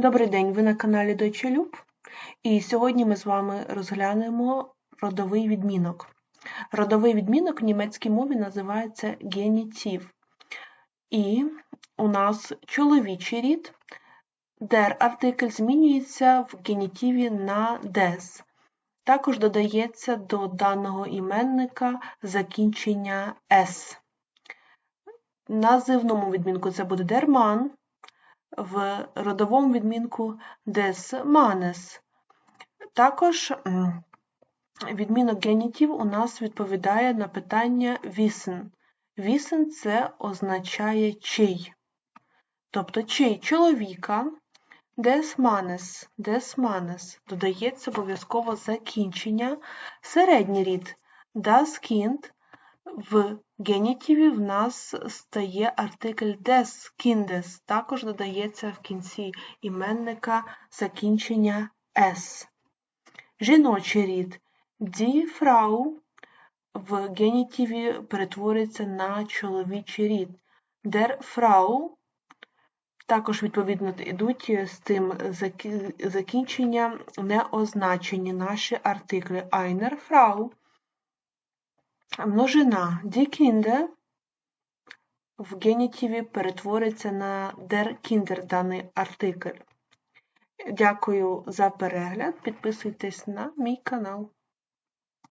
Добрий день, ви на каналі Deutsche Loop. І сьогодні ми з вами розглянемо родовий відмінок. Родовий відмінок в німецькій мові називається генітив. І у нас чоловічий рід, der артикль змінюється в генітиві на des. Також додається до даного іменника закінчення s. В називному відмінку це буде Mann, в родовому відмінку des Mannes. Також відмінок генітів у нас відповідає на питання wissen. Wissen – це означає чий. Тобто чий чоловіка des Mannes, des Mannes додається обов'язково закінчення. Середній рід das Kind в генітиві в нас стає артикль des Kindes, також додається в кінці іменника закінчення s. Жіночий рід die Frau в генітиві перетворюється на чоловічий рід. Der Frau також, відповідно, йдуть з тим закінчення неозначені наші артикли Einer Frau. Множина die Kinder в генітиві перетвориться на der Kinder даний артикль. Дякую за перегляд. Підписуйтесь на мій канал.